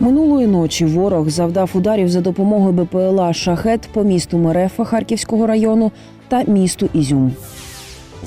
Минулої ночі ворог завдав ударів за допомогою БПЛА Шахет по місту Мерефа Харківського району та місту Ізюм.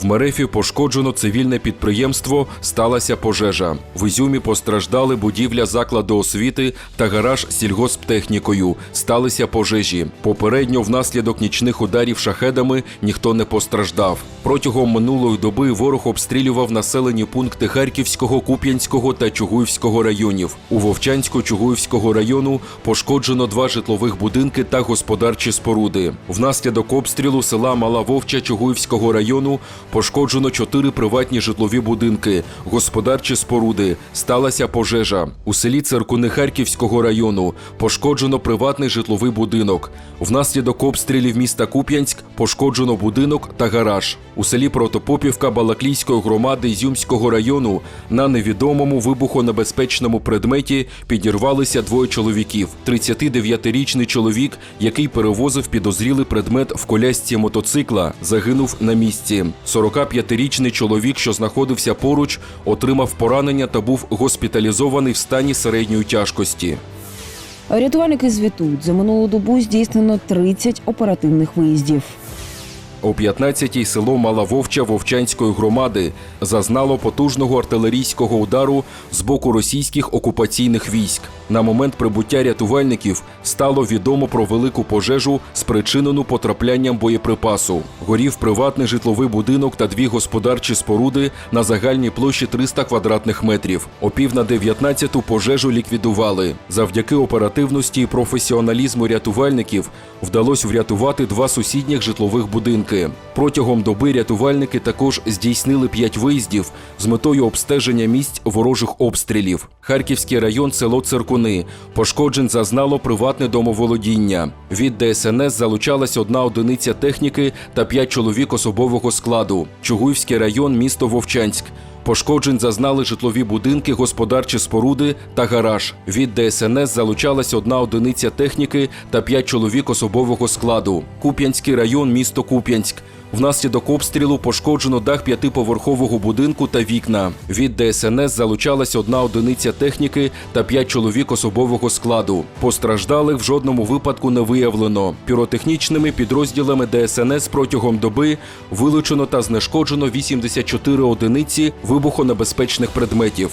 В Мерефі пошкоджено цивільне підприємство, сталася пожежа. В Ізюмі постраждали будівля закладу освіти та гараж сільгосптехнікою. Сталися пожежі. Попередньо внаслідок нічних ударів шахедами ніхто не постраждав. Протягом минулої доби ворог обстрілював населені пункти Харківського, Куп'янського та Чугуївського районів. У Вовчансько-Чугуївського району пошкоджено два житлових будинки та господарчі споруди. Внаслідок обстрілу села Мала Вовча Чугуївського району пошкоджено чотири приватні житлові будинки, господарчі споруди. Сталася пожежа. У селі Церкуни Харківського району пошкоджено приватний житловий будинок. Внаслідок обстрілів міста Куп'янськ пошкоджено будинок та гараж. У селі Протопопівка Балаклійської громади Ізюмського району на невідомому вибухонебезпечному предметі підірвалися двоє чоловіків. 39-річний чоловік, який перевозив підозрілий предмет в колясці мотоцикла, загинув на місці. 45-річний чоловік, що знаходився поруч, отримав поранення та був госпіталізований в стані середньої тяжкості. Рятувальники звітують, за минулу добу здійснено 30 оперативних виїздів. О 15-й село Мала Вовча Вовчанської громади зазнало потужного артилерійського удару з боку російських окупаційних військ. На момент прибуття рятувальників стало відомо про велику пожежу, спричинену потраплянням боєприпасу. Горів приватний житловий будинок та дві господарчі споруди на загальній площі 300 квадратних метрів. О пів на 19-ту пожежу ліквідували. Завдяки оперативності і професіоналізму рятувальників вдалося врятувати два сусідніх житлових будинки. Протягом доби рятувальники також здійснили п'ять виїздів з метою обстеження місць ворожих обстрілів. Харківський район, село Циркуни. Пошкоджень зазнало приватне домоволодіння. Від ДСНС залучалась одна одиниця техніки та п'ять чоловік особового складу. Чугуївський район, місто Вовчанськ. Пошкоджень зазнали житлові будинки, господарчі споруди та гараж. Від ДСНС залучалась одна одиниця техніки та п'ять чоловік особового складу. Куп'янський район, місто Куп'янськ. Внаслідок обстрілу пошкоджено дах п'ятиповерхового будинку та вікна. Від ДСНС залучалась одна одиниця техніки та п'ять чоловік особового складу. Постраждалих в жодному випадку не виявлено. Піротехнічними підрозділами ДСНС протягом доби вилучено та знешкоджено 84 одиниці вибухонебезпечних предметів.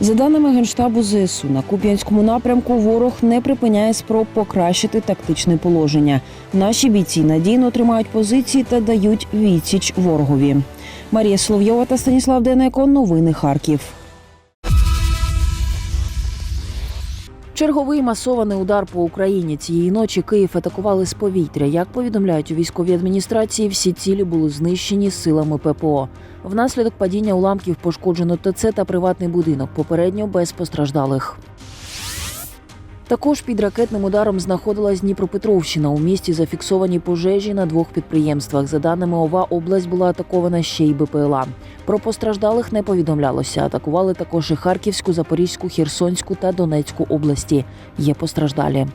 За даними Генштабу ЗСУ, на Куп'янському напрямку ворог не припиняє спроб покращити тактичне положення. Наші бійці надійно тримають позиції та дають відсіч ворогові. Марія Соловйова та Станіслав Денеко. Новини Харків. Черговий масований удар по Україні цієї ночі Київ атакували з повітря. Як повідомляють у військовій адміністрації, всі цілі були знищені силами ППО. Внаслідок падіння уламків пошкоджено ТЦ та приватний будинок. Попередньо без постраждалих. Також під ракетним ударом знаходилась Дніпропетровщина. У місті зафіксовані пожежі на двох підприємствах. За даними ОВА, область була атакована ще й БПЛА. Про постраждалих не повідомлялося. Атакували також і Харківську, Запорізьку, Херсонську та Донецьку області. Є постраждалі.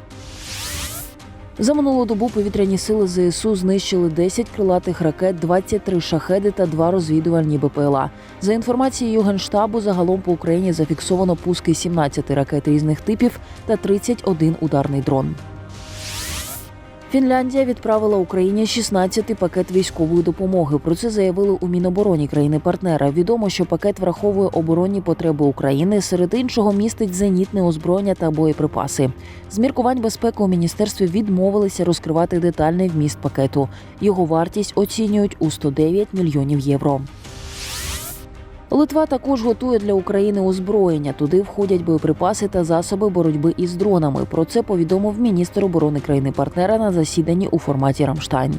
За минулу добу повітряні сили ЗСУ знищили 10 крилатих ракет, 23 шахеди та 2 розвідувальні БПЛА. За інформацією Генштабу, загалом по Україні зафіксовано пуски 17 ракет різних типів та 31 ударний дрон. Фінляндія відправила Україні 16-й пакет військової допомоги. Про це заявили у Мінобороні країни-партнера. Відомо, що пакет враховує оборонні потреби України. Серед іншого містить зенітне озброєння та боєприпаси. З міркувань безпеки у міністерстві відмовилися розкривати детальний вміст пакету. Його вартість оцінюють у 109 мільйонів євро. Литва також готує для України озброєння. Туди входять боєприпаси та засоби боротьби із дронами. Про це повідомив міністр оборони країни-партнера на засіданні у форматі Рамштайн.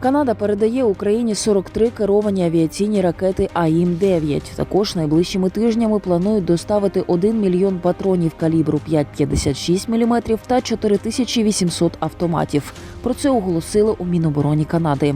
Канада передає Україні 43 керовані авіаційні ракети АІМ-9. Також найближчими тижнями планують доставити 1 мільйон патронів калібру 5,56 мм та 4800 автоматів. Про це оголосили у Мінобороні Канади.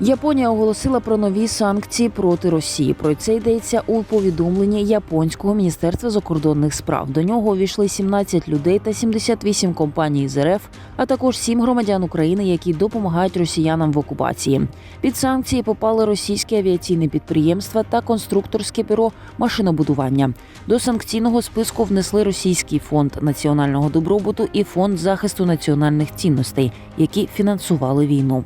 Японія оголосила про нові санкції проти Росії. Про це йдеться у повідомленні японського міністерства закордонних справ. До нього увійшли 17 людей та 78 компаній з РФ, а також 7 громадян України, які допомагають росіянам в окупації. Під санкції попали російські авіаційні підприємства та конструкторське бюро машинобудування. До санкційного списку внесли російський фонд національного добробуту і фонд захисту національних цінностей, які фінансували війну.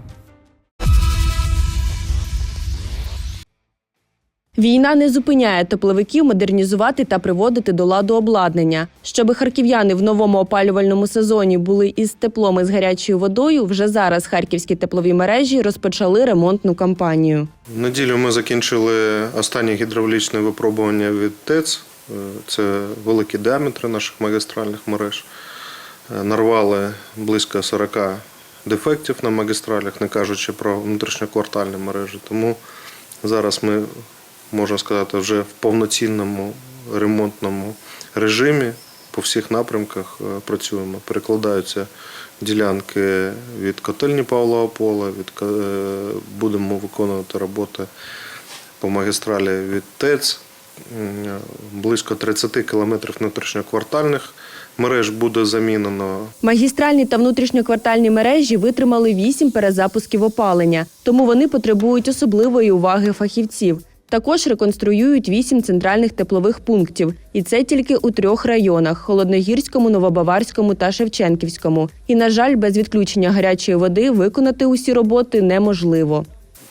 Війна не зупиняє тепловиків модернізувати та приводити до ладу обладнання. Щоби харків'яни в новому опалювальному сезоні були із теплом і з гарячою водою. Вже зараз харківські теплові мережі розпочали ремонтну кампанію. В неділю ми закінчили останнє гідравлічне випробування від ТЕЦ. Е, Це великі діаметри наших магістральних мереж. Е, Нарвали близько 40 дефектів на магістралях, не кажучи про внутрішньоквартальні мережі. Тому зараз ми, можна сказати, вже в повноцінному ремонтному режимі по всіх напрямках е, працюємо. Перекладаються ділянки від котельні Павлова Пола, від, е, будемо виконувати роботи по магістралі від ТЕЦ. Близько 30 кілометрів внутрішньоквартальних мереж буде замінено. Магістральні та внутрішньоквартальні мережі витримали вісім перезапусків опалення, тому вони потребують особливої уваги фахівців. Також реконструюють вісім центральних теплових пунктів, і це тільки у трьох районах: Холодногірському, Новобаварському та Шевченківському. І, на жаль, без відключення гарячої води виконати усі роботи неможливо.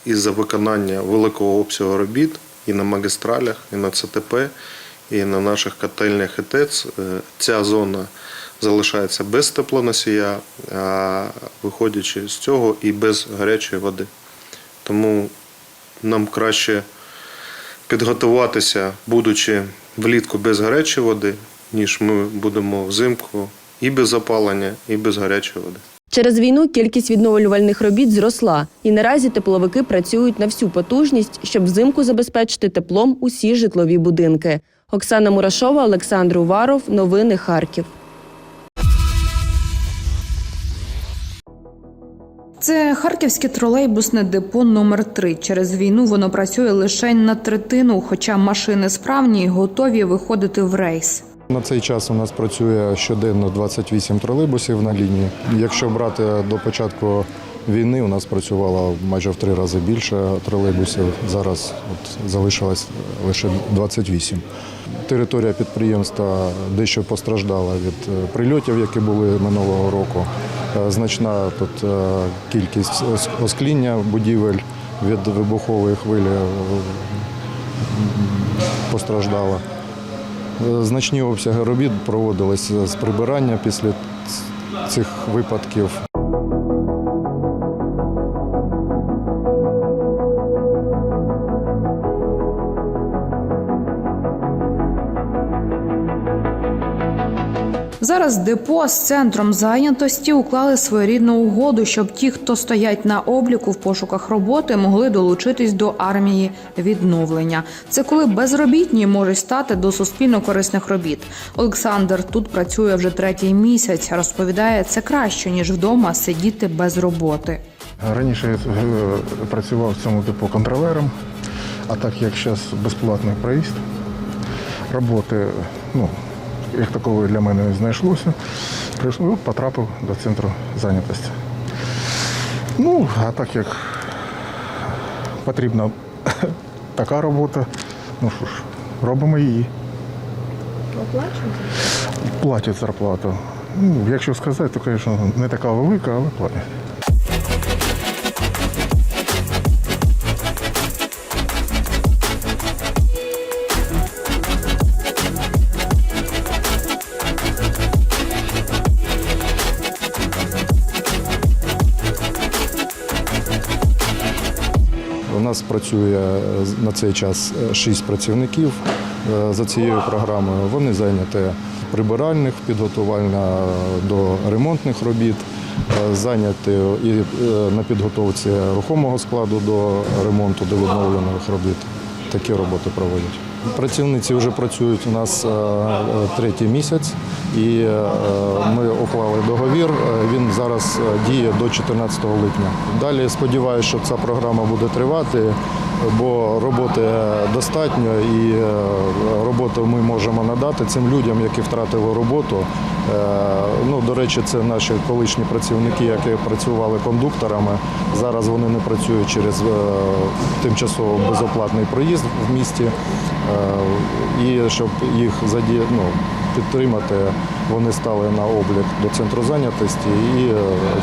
із-за виконання великого обсягу робіт і на магістралях, і на ЦТП, і на наших котельнях і ТЕЦ. е, Ця зона залишається без теплоносія, а виходячи з цього і без гарячої води. Тому нам краще підготуватися, будучи влітку без гарячої води, ніж ми будемо взимку і без опалення, і без гарячої води. Через війну кількість відновлювальних робіт зросла, і наразі тепловики працюють на всю потужність, щоб взимку забезпечити теплом усі житлові будинки. Оксана Мурашова, Олександр Уваров. Новини Харків. Це харківське тролейбусне депо номер 3 Через війну воно працює лише на третину, хоча машини справні і готові виходити в рейс. На цей час у нас працює щоденно 28 тролейбусів на лінії. Якщо брати до початку війни, у нас працювало майже в три рази більше тролейбусів. Зараз от залишилось лише 28. Територія підприємства дещо постраждала від е, прильотів, які були минулого року. Е, Значна тут е, кількість оскління будівель від вибухової хвилі е, постраждала. Значні обсяги робіт проводилися з прибирання після цих випадків. Зараз депо з центром зайнятості уклали своєрідну угоду, щоб ті, хто стоять на обліку в пошуках роботи, могли долучитись до армії відновлення. Це коли безробітні можуть стати до суспільно корисних робіт. Олександр тут працює вже третій місяць. Розповідає, це краще ніж вдома сидіти без роботи. Раніше я е, працював в цьому депо контролером, а так як зараз безплатний проїзд, роботи ну, як такової для мене не знайшлося, прийшло, ну, потрапив до центру зайнятості. Ну, а так як потрібна така робота, ну що ж, робимо її. Оплачують? Платять зарплату. Ну, якщо сказати, то, звісно, не така велика, але платять. Працює е, на цей час е, шість працівників е, за цією програмою. Вони зайняті прибиральних, підготувальна до ремонтних робіт, зайняті і на підготовці рухомого складу до ремонту, до відновлених робіт. Такі роботи проводять. Працівниці вже працюють у нас е, е, третій місяць, і е, ми уклали договір. Він зараз діє до 14 липня. Далі сподіваюся, що ця програма буде тривати, бо роботи достатньо і е, роботу ми можемо надати цим людям, які втратили роботу. Е, Ну, до речі, це наші колишні працівники, які працювали кондукторами. Зараз вони не працюють через е, тимчасово безоплатний проїзд в місті. Е, І щоб їх ну, підтримати, вони стали на облік до центру зайнятості і е,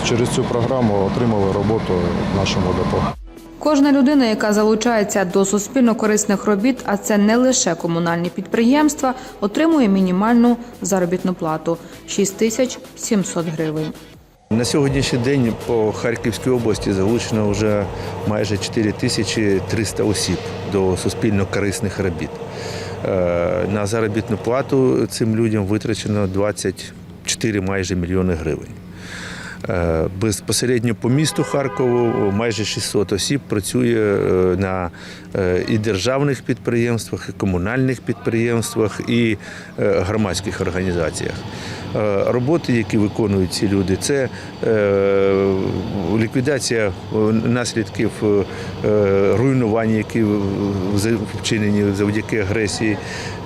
через цю програму отримали роботу в нашому депо. Кожна людина, яка залучається до суспільно корисних робіт, а це не лише комунальні підприємства, отримує мінімальну заробітну плату 6700 гривень. На сьогоднішній день по Харківській області залучено вже майже 4300 осіб до суспільно корисних робіт. Е, На заробітну плату цим людям витрачено 24 майже мільйони гривень. Е, Безпосередньо по місту Харкову майже 600 осіб працює е, на і державних підприємствах, і комунальних підприємствах, і е, громадських організаціях. Е, Роботи, які виконують ці люди, це е, ліквідація е, наслідків е, е, руйнування, які вчинені завдяки агресії,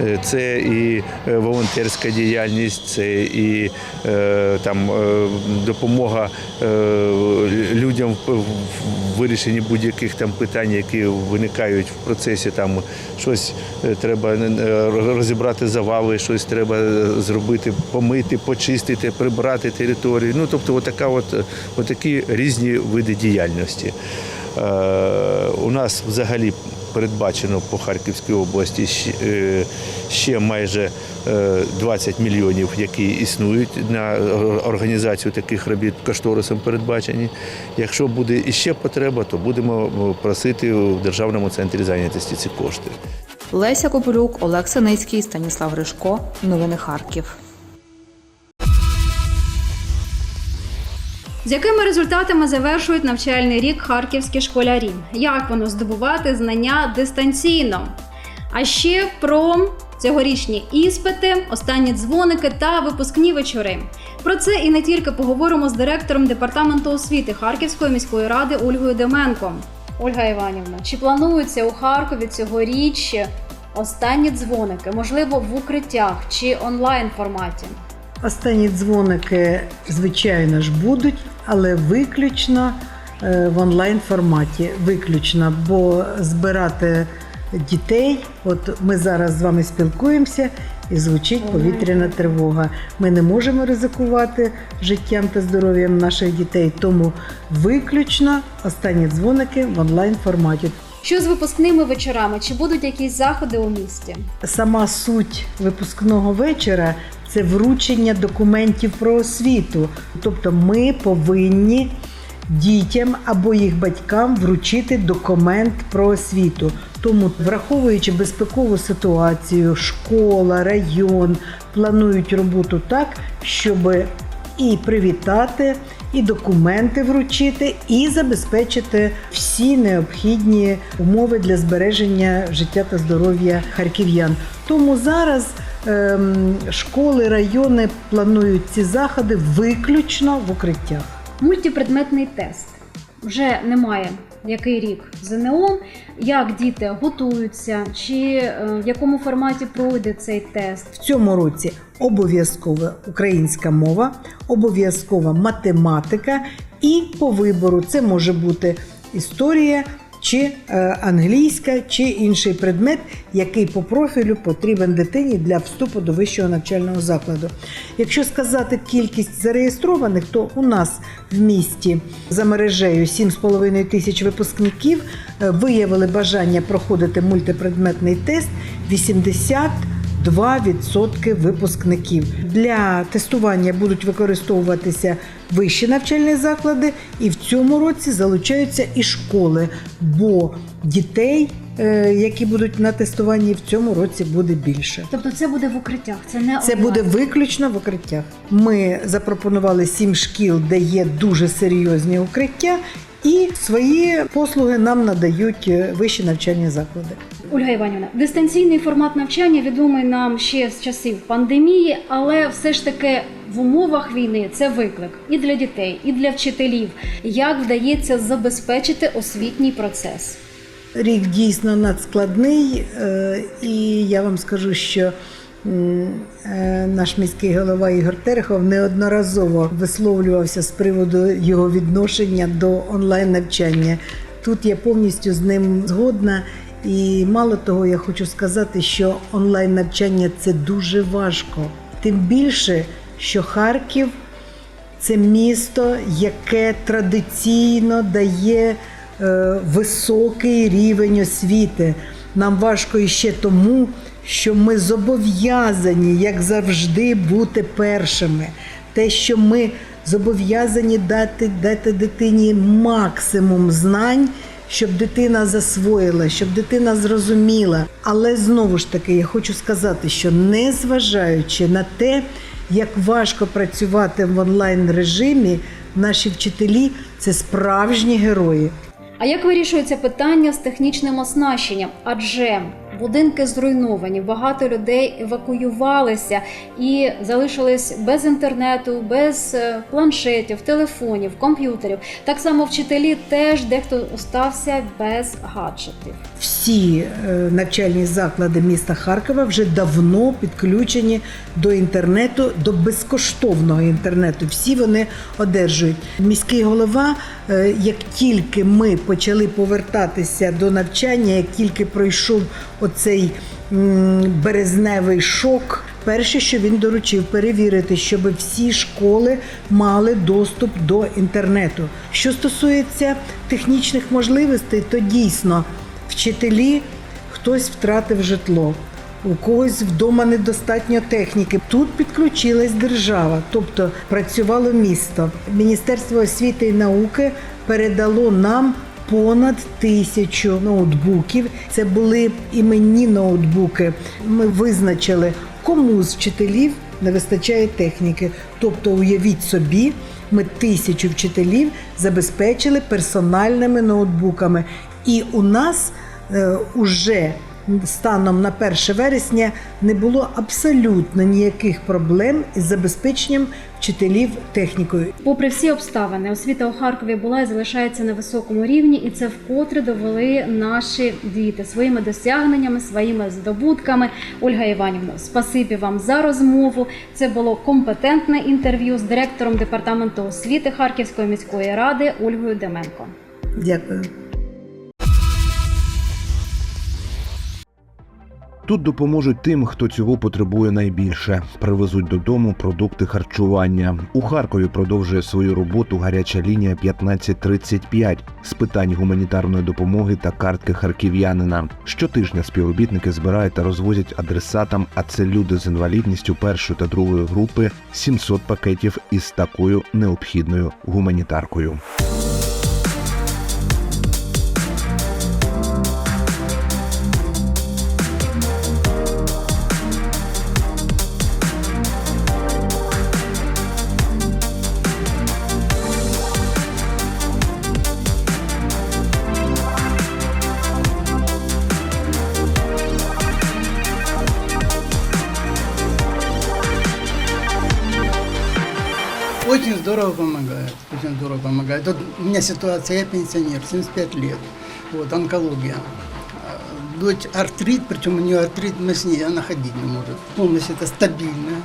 Е, це і е, волонтерська діяльність, це і е, там е, допомога е, людям в вирішенні будь-яких там питань, які виникають в процесі. Там щось е, треба е, розібрати завали, щось треба е, зробити, помити, почистити, прибрати територію. Ну тобто, отака от, отакі різні види діяльності. У нас взагалі передбачено по Харківській області ще- е, майже е, 20 мільйонів, які існують на організацію таких робіт кошторисом передбачені. Якщо буде іще потреба, то будемо е, просити в Державному центрі зайнятості ці кошти. Леся Копилюк, Олег Синицький, Станіслав Гришко. Новини Харків. З якими результатами завершують навчальний рік харківські школярі? Як воно здобувати знання дистанційно? А ще про цьогорічні іспити, останні дзвоники та випускні вечори. Про це і не тільки поговоримо з директором департаменту освіти Харківської міської ради Ольгою Деменко. Ольга Іванівна, чи плануються у Харкові цьогоріч останні дзвоники, можливо, в укриттях чи онлайн форматі? Останні дзвоники, звичайно ж, будуть, але виключно е, в онлайн форматі. Виключно, бо збирати дітей, от ми зараз з вами спілкуємося і звучить повітряна тривога. Ми не можемо ризикувати життям та здоров'ям наших дітей, тому виключно останні дзвоники в онлайн форматі. Що з випускними вечорами? Чи будуть якісь заходи у місті? Сама суть випускного вечора це вручення документів про освіту. Тобто ми повинні дітям або їх батькам вручити документ про освіту. Тому, враховуючи безпекову ситуацію, школа, район планують роботу так, щоб і привітати, і документи вручити, і забезпечити всі необхідні умови для збереження життя та здоров'я харків'ян. Тому зараз ем, школи, райони планують ці заходи виключно в укриттях. Мультипредметний тест вже немає. Який рік ЗНО, як діти готуються, чи е, в якому форматі пройде цей тест? В цьому році обов'язкова українська мова, обов'язкова математика, і по вибору це може бути історія. Чи е, англійська, чи інший предмет, який по профілю потрібен дитині для вступу до вищого навчального закладу. Якщо сказати кількість зареєстрованих, то у нас в місті за мережею 7,5 тисяч випускників е, виявили бажання проходити мультипредметний тест 80 2% випускників для тестування будуть використовуватися вищі навчальні заклади, і в цьому році залучаються і школи, бо дітей, е, які будуть на тестуванні, в цьому році буде більше. Тобто це буде в укриттях, це не Це буде виключно в укриттях. Ми запропонували сім шкіл, де є дуже серйозні укриття. І свої послуги нам надають е, вищі навчальні заклади. Ольга Іванівна, дистанційний формат навчання відомий нам ще з часів пандемії, але все ж таки в умовах війни це виклик і для дітей, і для вчителів. Як вдається забезпечити освітній процес? Рік дійсно надскладний, е, і я вам скажу, що наш міський голова Ігор Терехов неодноразово висловлювався з приводу його відношення до онлайн навчання. Тут я повністю з ним згодна. І мало того, я хочу сказати, що онлайн навчання це дуже важко. Тим більше, що Харків це місто, яке традиційно дає е, високий рівень освіти. Нам важко іще тому, що ми зобов'язані, як завжди, бути першими. Те, що ми зобов'язані дати, дати дитині максимум знань, щоб дитина засвоїла, щоб дитина зрозуміла. Але знову ж таки, я хочу сказати, що незважаючи на те, як важко працювати в онлайн режимі, наші вчителі це справжні герої. А як вирішується питання з технічним оснащенням? Адже будинки зруйновані, багато людей евакуювалися і залишились без інтернету, без е, планшетів, телефонів, комп'ютерів. Так само вчителі теж дехто остався без гаджетів. Всі е, навчальні заклади міста Харкова вже давно підключені до інтернету, до безкоштовного інтернету. Всі вони одержують. Міський голова, е, як тільки ми почали повертатися до навчання, як тільки пройшов оцей березневий шок. Перше, що він доручив перевірити, щоб всі школи мали доступ до інтернету. Що стосується технічних можливостей, то дійсно вчителі хтось втратив житло. У когось вдома недостатньо техніки. Тут підключилась держава, тобто працювало місто. Міністерство освіти і науки передало нам понад тисячу ноутбуків. Це були іменні ноутбуки. Ми визначили, кому з вчителів не вистачає техніки. Тобто, уявіть собі, ми тисячу вчителів забезпечили персональними ноутбуками. І у нас е, уже станом на 1 вересня не було абсолютно ніяких проблем із забезпеченням вчителів технікою. Попри всі обставини, освіта у Харкові була і залишається на високому рівні, і це вкотре довели наші діти своїми досягненнями, своїми здобутками. Ольга Іванівна, спасибі вам за розмову. Це було компетентне інтерв'ю з директором департаменту освіти Харківської міської ради Ольгою Деменко. Дякую. Тут допоможуть тим, хто цього потребує найбільше. Привезуть додому продукти харчування. У Харкові продовжує свою роботу гаряча лінія 1535 з питань гуманітарної допомоги та картки харків'янина. Щотижня співробітники збирають та розвозять адресатам, а це люди з інвалідністю першої та другої групи 700 пакетів із такою необхідною гуманітаркою. Здорово помогает, очень здорово помогает. Вот у меня ситуация, я пенсионер, 75 лет, вот, онкология. А, Дочь артрит, причем у нее артрит с ней, она ходить не может. Помощь это стабильная,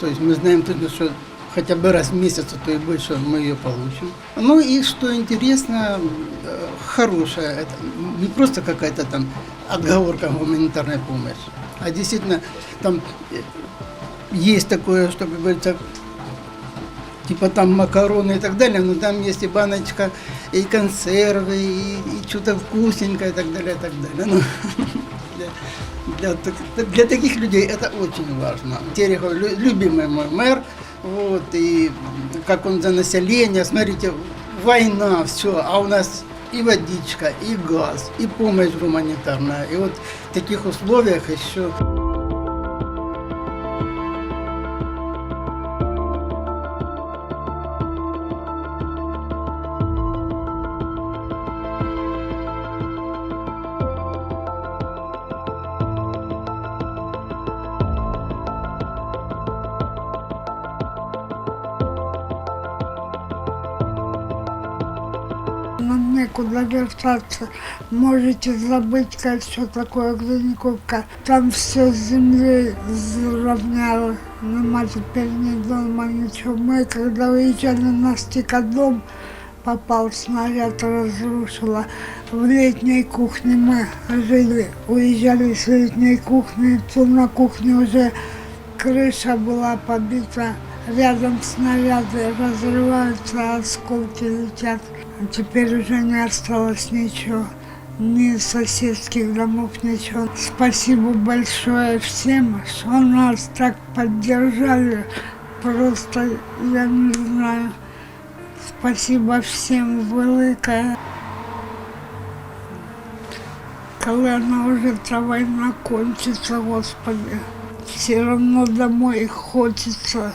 то есть мы знаем точно, что хотя бы раз в месяц, а то и больше мы ее получим. Ну и что интересно, э, хорошая, это не просто какая-то там отговорка гуманитарной помощи, а действительно там э, есть такое, что, как говорится, типа там макароны и так далее, но там есть и баночка, и консервы, и, и что-то вкусненькое и так далее, и так далее. Ну, для, для для таких людей это очень важно. Терехов лю- любимый мой мэр, вот, и как он за население, смотрите, война, все, а у нас и водичка, и газ, и помощь гуманитарная. И вот в таких условиях еще вертаться. Можете забыть, как что такое Гриньковка. Там все с землей сравняло. Нема теперь ни дома, ничего. Мы, когда уезжали на стикодом, попал снаряд, разрушила. В летней кухне мы жили, уезжали с летней кухни, то на кухне уже крыша была побита. Рядом снаряды разрываются, осколки летят. Теперь уже не осталось ничего. Ни соседских домов, ничего. Спасибо большое всем, что нас так поддержали. Просто я не знаю. Спасибо всем велике. Коли она уже та война кончится, Господи, все равно домой хочется.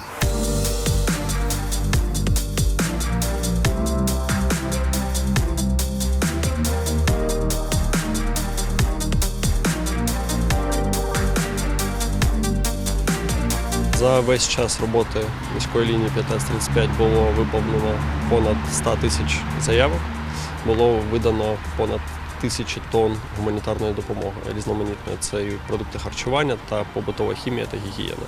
Весь час роботи міської лінії 1535 було виповнено понад 100 тисяч заявок. Було видано понад тисячі тонн гуманітарної допомоги різноманітної. Це і продукти харчування та побутова хімія та гігієна.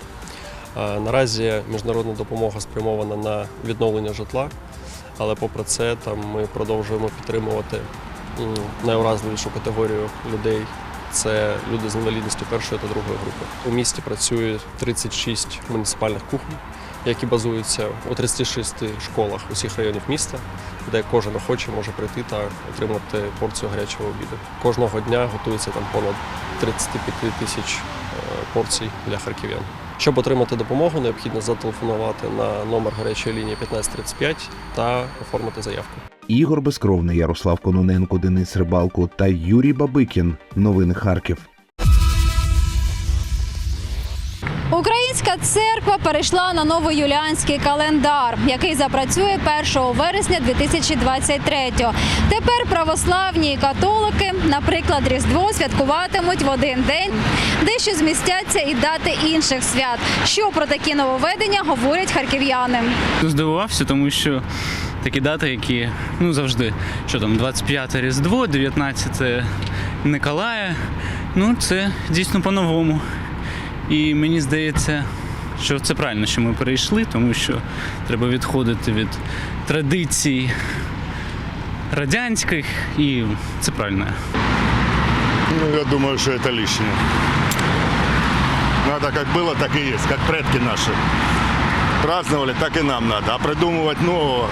Наразі міжнародна допомога спрямована на відновлення житла, але попри це там ми продовжуємо підтримувати найуразливішу категорію людей це люди з інвалідністю першої та другої групи. У місті працює 36 муніципальних кухонь, які базуються у 36 школах усіх районів міста, де кожен охоче може прийти та отримати порцію гарячого обіду. Кожного дня готується там понад 35 тисяч е, порцій для харків'ян. Щоб отримати допомогу, необхідно зателефонувати на номер гарячої лінії 1535 та оформити заявку. Ігор Безкровний, Ярослав Кононенко, Денис Рибалко та Юрій Бабикін. Новини Харків. Церква перейшла на новоюліанський календар, який запрацює 1 вересня 2023-го. Тепер православні і католики, наприклад, Різдво святкуватимуть в один день, дещо змістяться і дати інших свят. Що про такі нововведення говорять харків'яни? Здивувався, тому що такі дати, які ну завжди, що там 25 Різдво, 19 Николая. Ну це дійсно по-новому. І мені здається, що це правильно, що ми перейшли, тому що треба відходити від традицій радянських, і це правильно. Ну, я думаю, что это лишнее. Надо как было, так и есть, как предки наши. Праздновали, так и нам надо. А придумывать нового,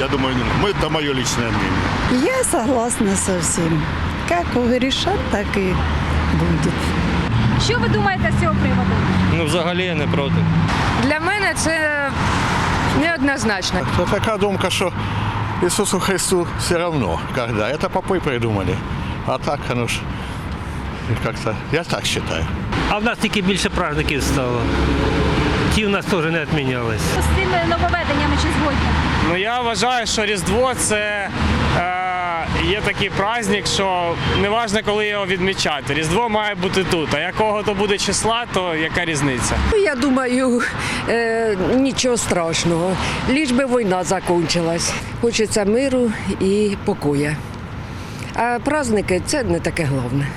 я думаю, не надо. Мы, это мое личное мнение. Я согласна со всем. Как решат, так и будет. Що ви думаєте з цього приводу? Ну, взагалі я не проти. Для мене це неоднозначно. Такая думка, что Иисусу Христу все равно, когда. Это попы придумали. А так, оно ж как-то, я так считаю. А в нас тільки більше праздників стало. Ті в нас теж не відмінялись. З цими нововведеннями чи згодні? Ну я вважаю, що Різдво це є такий праздник, що не важливо, коли його відмічати. Різдво має бути тут. А якого то буде числа, то яка різниця? Я думаю, е, нічого страшного. Ліж би війна закінчилась. Хочеться миру і покоя. А праздники це не таке головне.